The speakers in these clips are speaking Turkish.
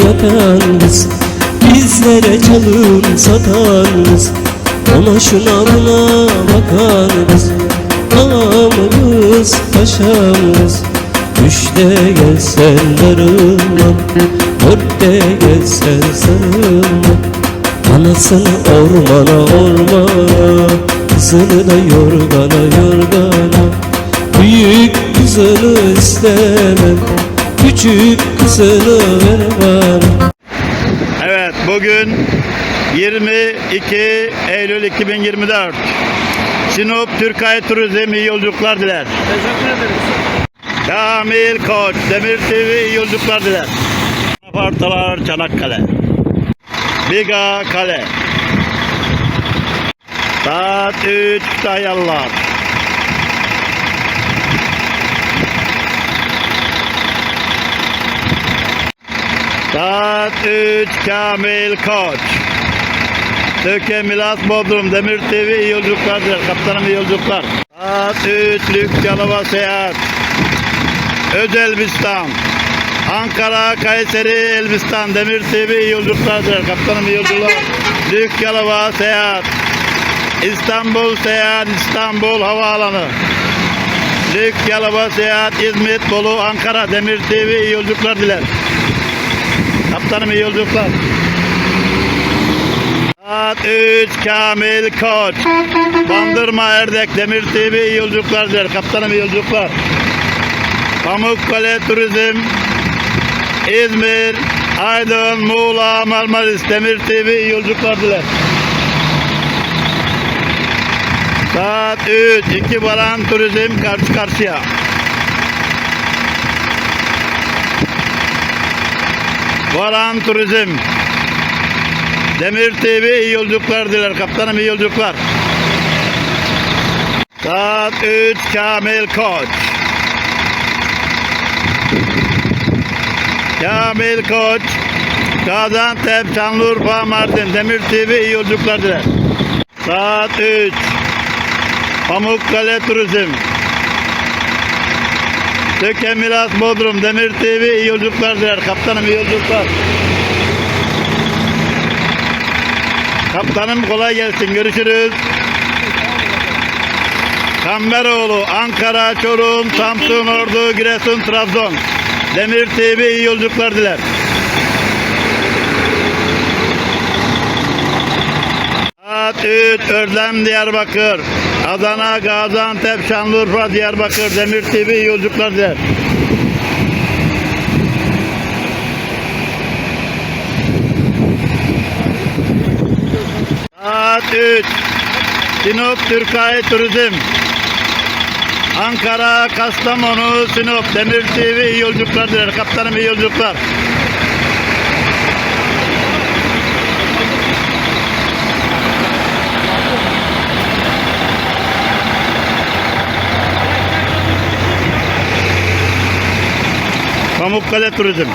kız Bizlere çalın satan kız Ona şuna buna bakan kız Ağamız paşamız Üçte gelsen darılmam Dörtte gelsen sarılmam Anasını ormana ormana Kızını da yorgana yorgana. Büyük kızını istemem Küçük kızını ver bana Evet bugün 22 Eylül 2024. Sinop Türkay Turizm iyi yolculuklar diler. Teşekkür ederiz. Kamil Koç, Demir TV iyi yolculuklar diler. Apartalar Çanakkale. Biga Kale. Saat 3 Kütahyalılar. Saat 3 Kamil Koç. Töke Milas Bodrum Demir TV iyi yolculuklar diler. Kaptanım iyi yolculuklar. Saat 3 Lük Yalova Seyahat. Özelbistan. Ankara, Kayseri, Elbistan, Demir TV iyi yolculuklar diler. Kaptanım iyi yolculuklar. Lük Yalova Seyahat. İstanbul Seyahat, İstanbul Havaalanı. Lük Yalova Seyahat, İzmit, Bolu, Ankara, Demir TV iyi yolculuklar diler. Kaptanım iyi yolculuklar. Saat 3 Kamil Koç. Bandırma Erdek Demir TV iyi yolculuklar diler. Kaptanım iyi yolculuklar. Pamukkale Turizm İzmir Aydın Muğla Marmaris Demir TV iyi yolculuklar diler. Saat 3 2 Baran Turizm karşı karşıya. Varan Turizm Demir TV iyi yolculuklar diler. Kaptanım iyi yolculuklar. Saat 3 Kamil Koç. Kamil Koç. Gaziantep, Şanlıurfa, Mardin. Demir TV iyi yolculuklar diler. Saat 3 Pamukkale Turizm. Töke Milas Bodrum Demir TV iyi yolculuklar diler. Kaptanım iyi yolculuklar. Kaptanım kolay gelsin. Görüşürüz. Kamberoğlu, Ankara, Çorum, Samsun, Ordu, Giresun, Trabzon. Demir TV iyi yolculuklar diler. Saat 3 Ördem Diyarbakır. Adana, Gaziantep, Şanlıurfa, Diyarbakır. Demir TV yolculuklar diler. Saat 3 Sinop Türkay Turizm Ankara, Kastamonu, Sinop, Demir TV iyi yolculuklar. Kaptanım iyi yolculuklar. Pamukkale Turizm.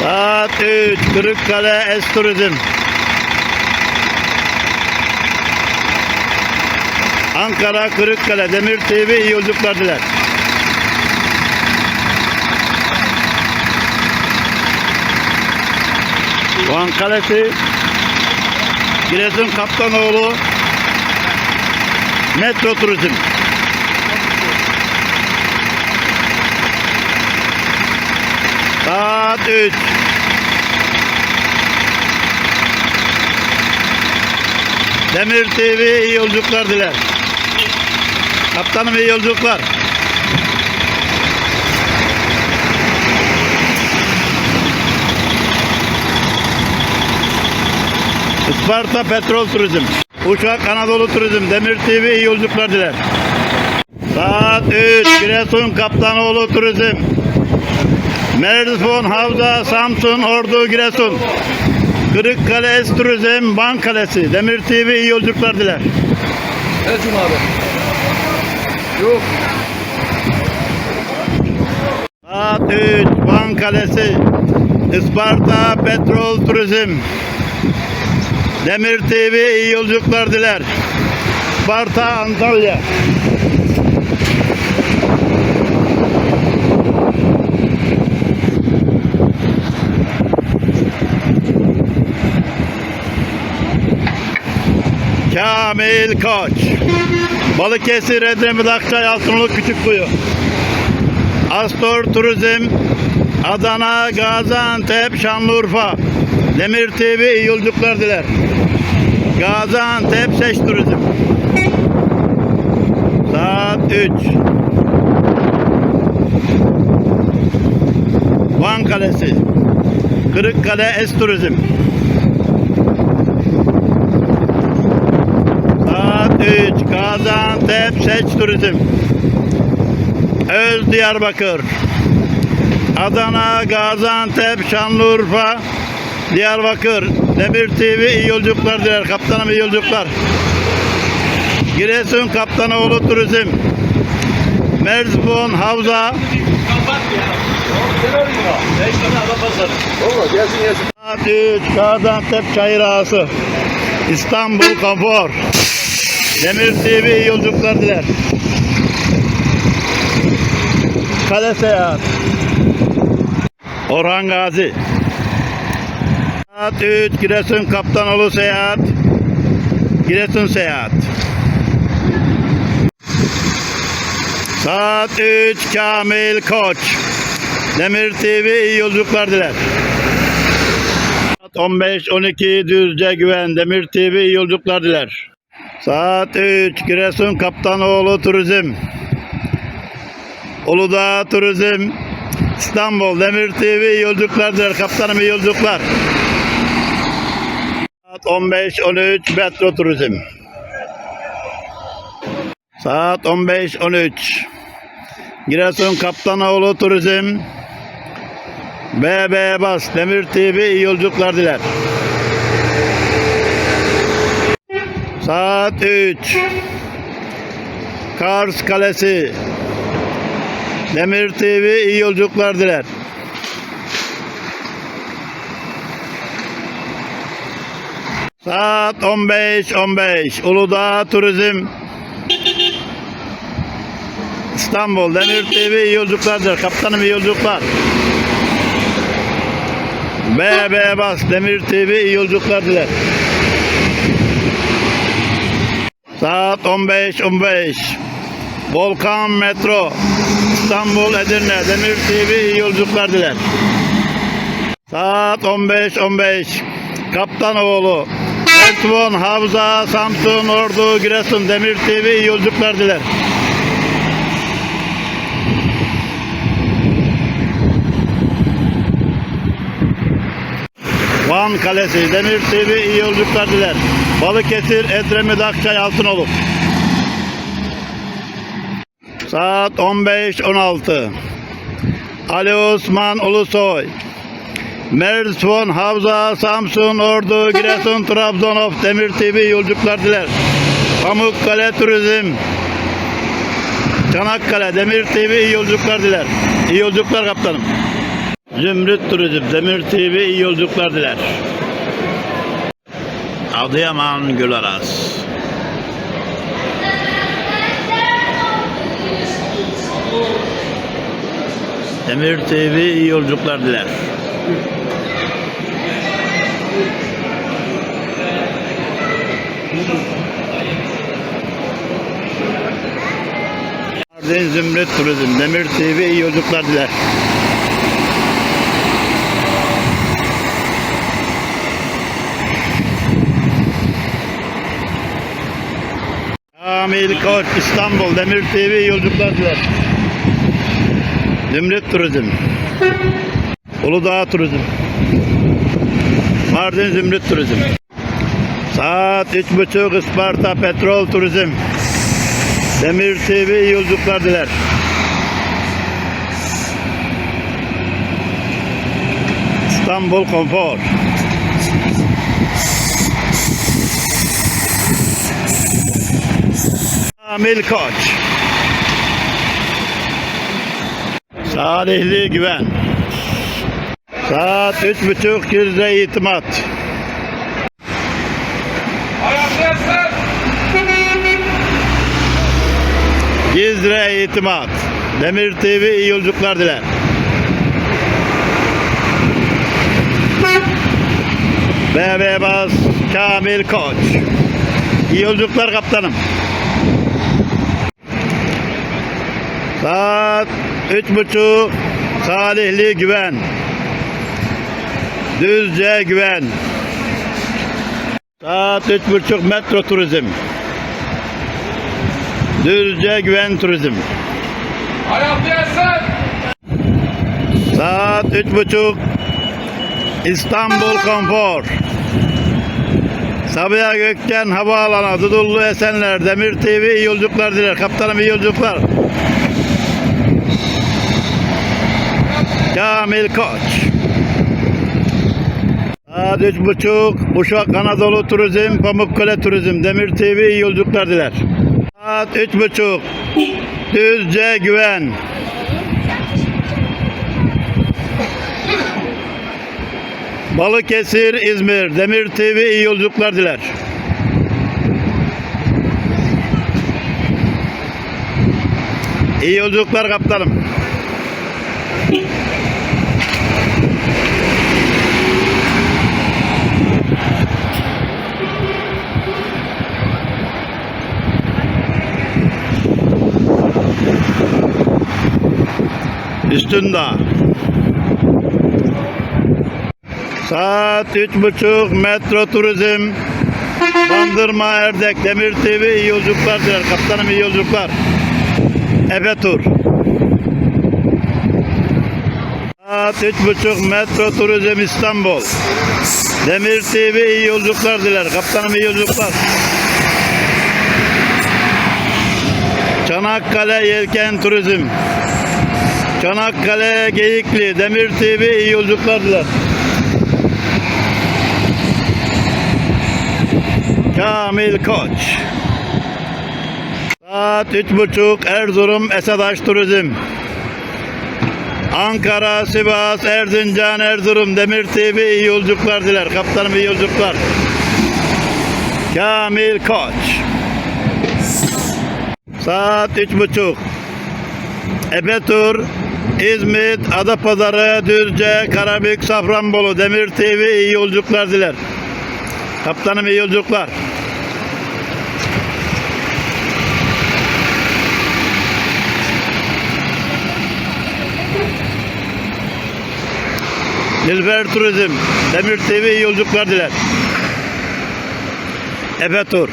Saat 3 Kırıkkale Es Turizm. Ankara Kırıkkale Demir TV iyi yolculuklar diler. Van Kalesi Giresun Kaptanoğlu Metro Turizm. Saat 3. Demir TV iyi yolculuklar diler. Kaptanım iyi yolculuklar. Isparta Petrol Turizm. Uşak Anadolu Turizm. Demir TV iyi yolculuklar diler. Saat 3. Giresun Kaptanoğlu Turizm. Merzifon, Havza, Samsun, Ordu, Giresun. Kırıkkale Es Turizm, Van Kalesi. Demir TV iyi yolculuklar diler. Ercüm abi. Yok. Saat 3, Van Kalesi. Isparta Petrol Turizm. Demir TV iyi yolculuklar diler. Isparta Antalya. Kamil Koç. Balıkesir, Edremit, Akçay, Altınoluk, Küçükkuyu. Astor Turizm, Adana, Gaziantep, Şanlıurfa. Demir TV iyi yolculuklar diler. Gaziantep Seç Turizm. Saat 3. Van Kalesi. Kırıkkale Es Turizm. Saat 3. Gaziantep Seç Turizm. Öz Diyarbakır. Adana, Gaziantep, Şanlıurfa, Diyarbakır. Demir TV iyi yolculuklar diler. Kaptanım iyi yolculuklar. Giresun Kaptanoğlu Turizm. Merzbon, Havza. Saat 3, Gaziantep Çayır Ağası. İstanbul Konfor. Demir TV iyi yolculuklar diler. Kale Seyahat. Orhan Gazi. Saat 3, Giresun Kaptanoğlu Seyahat. Giresun Seyahat. Saat 3, Kamil Koç. Demir TV iyi yolculuklar diler. Saat 15-12 Düzce Güven Demir TV iyi yolculuklar diler. Saat 3 Giresun Kaptanoğlu Turizm. Uludağ Turizm. İstanbul Demir TV iyi yolculuklar diler. Kaptanım iyi yolculuklar. Saat 15-13 Metro Turizm. Saat 15-13 Giresun Kaptanoğlu Turizm. BB Bas Demir TV iyi yolculuklar diler. Saat 3. Kars Kalesi. Demir TV iyi yolculuklar diler. Saat 15.15 Uludağ Turizm İstanbul Demir TV iyi yolculuklar diler. Kaptanım iyi yolculuklar. BB Bas Demir TV iyi yolculuklar diler. Saat 15.15 Volkan Metro İstanbul Edirne Demir TV iyi yolculuklar diler. Saat 15.15 Kaptanoğlu Ertuğrul, Havza, Samsun, Ordu, Giresun Demir TV iyi yolculuklar diler. Van Kalesi, Demir TV iyi yolculuklar diler. Balıkesir, Edremit, Akçay, Altınoluk. Saat 15.16. Ali Osman Ulusoy. Mersin, Havza, Samsun, Ordu, Giresun, Trabzon of Demir TV yolculuklar diler. Pamukkale Turizm. Çanakkale Demir TV iyi yolculuklar diler. İyi yolculuklar kaptanım. Zümrüt Turizm Demir TV iyi yolculuklar diler. Adıyaman Gülaras. Demir TV iyi yolculuklar diler. Mardin Zümrüt Turizm Demir TV iyi yolculuklar diler. Amil Koç İstanbul Demir TV iyi yolculuklar diler. Zümrüt Turizm Uludağ Turizm Mardin Zümrüt Turizm Saat üç buçuk Isparta Petrol Turizm Demir TV iyi yolculuklar diler. İstanbul Konfor Amil Koç Salihli Güven Saat üç buçuk Girde İtimat. Gizre İtimat. Demir TV iyi yolculuklar diler. BB Bas Kamil Koç. İyi yolculuklar kaptanım. Saat üç buçuk Salihli Güven. Düzce Güven. Saat üç buçuk Metro Turizm Düzce Güven Turizm. Saat üç buçuk İstanbul Konfor Sabiha Gökçen Havaalanı Dudullu Esenler Demir TV iyi yolculuklar diler. Kaptanım iyi yolculuklar. Kamil Koç Saat üç buçuk Uşak Anadolu Turizm Pamukkale Turizm Demir TV iyi yolculuklar diler. Saat üç buçuk Düzce Güven Balıkesir, İzmir, Demir TV iyi yolculuklar diler. İyi yolculuklar kaptanım. Üstünda. Saat üç buçuk Metro Turizm Bandırma Erdek Demir TV iyi yolculuklar diler. Kaptanım iyi yolculuklar. Efe Tur. Saat üç buçuk Metro Turizm İstanbul. Demir TV iyi yolculuklar diler. Kaptanım iyi yolculuklar. Çanakkale Yelken Turizm. Çanakkale Geyikli Demir TV iyi yolculuklar diler. Kamil Koç. Saat üç buçuk Erzurum Esadaş Turizm. Ankara, Sivas, Erzincan, Erzurum, Demir TV iyi yolculuklar diler. Kaptanım iyi yolculuklar. Kamil Koç. Saat üç buçuk. Epetur, İzmit, Adapazarı, Düzce, Karabük, Safranbolu, Demir TV iyi yolculuklar diler. Kaptanım iyi yolculuklar. Nilfer Turizm, Demir TV iyi yolculuklar diler. Efe Tur.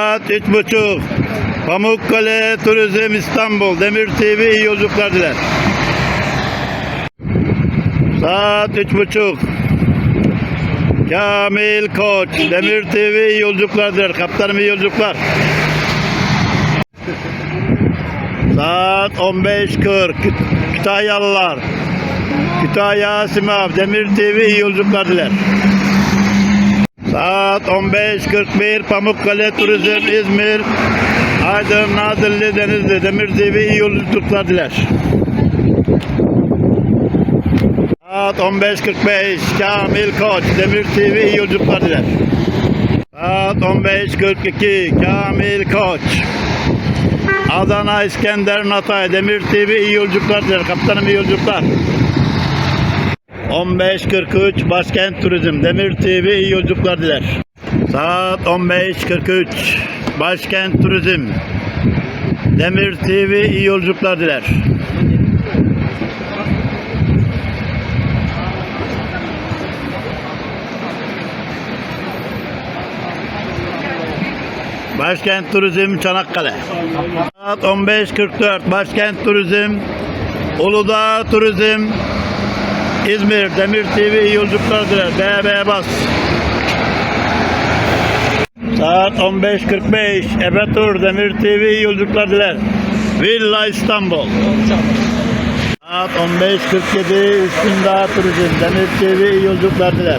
Saat üç buçuk. Pamukkale Turizm İstanbul, Demir TV iyi yolculuklar diler. Saat üç buçuk. Kamil Koç, Demir TV iyi yolculuklar diler. Kaptanım iyi yolculuklar. Saat 15.40. Küt- Kütahyalılar. Kütahya Simav, Demir TV iyi yolculuklar diler. Saat 15.41 Pamukkale Turizm İzmir Aydın Nazilli Denizli Demir TV iyi yolculuklar diler. Saat 15.45 Kamil Koç Demir TV iyi yolculuklar diler. Saat 15.42 Kamil Koç Adana İskender Natay Demir TV iyi yolculuklar diler. Kaptanım iyi yolculuklar. 15.43 Başkent Turizm Demir TV iyi yolculuklar diler. Saat 15.43 Başkent Turizm Demir TV iyi yolculuklar diler. Başkent Turizm Çanakkale. Saat 15.44 Başkent Turizm Uludağ Turizm İzmir Demir TV iyi yolculuklar diler. BB Bas. Saat 15.45 Efe Tur Demir TV iyi yolculuklar diler. Villa İstanbul. Saat 15.47 Üstündağ Turizm Demir TV iyi yolculuklar diler.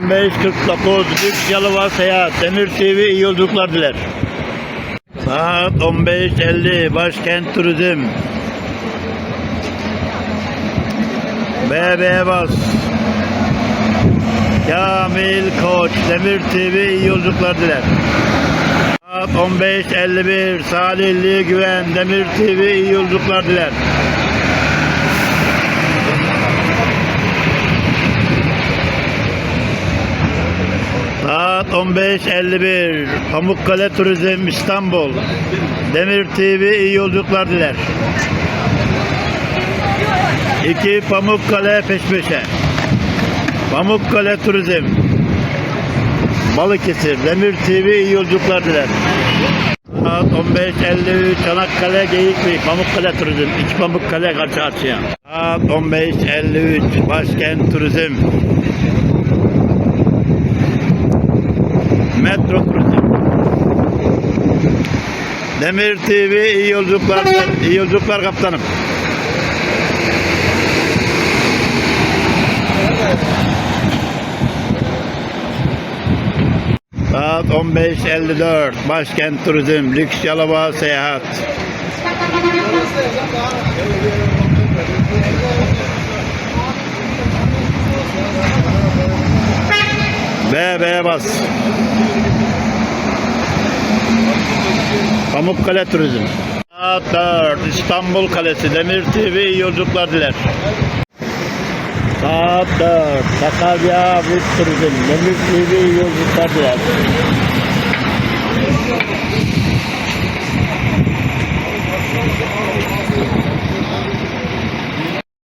15.49 Lüks Yalova Seyahat Demir TV iyi yolculuklar diler. Saat 15.50 Başkent Turizm BB Bas Kamil Koç Demir TV iyi yolculuklar diler. Saat 15.51 Salihli Güven Demir TV iyi yolculuklar diler. Saat 15.51 Pamukkale Turizm İstanbul Demir TV iyi yolculuklar diler. 2 Pamukkale peş peşe. Pamukkale Turizm. Balıkesir Demir TV iyi yolculuklar diler. Saat 15.53 Çanakkale Geyikli Pamukkale Turizm. İç Pamukkale karşı karşıya. Saat 15.53 Başkent Turizm. Metro Turizm. Demir TV iyi yolculuklar. iyi yolculuklar kaptanım. Saat 15.54 Başkent Turizm Lüks Yalova Seyahat. BB Bas. Pamukkale Turizm. Saat 4 İstanbul Kalesi Demir TV yolculuklar diler Saat 4 Sakarya Büyük Turizm Demir TV iyi yolculuklar diler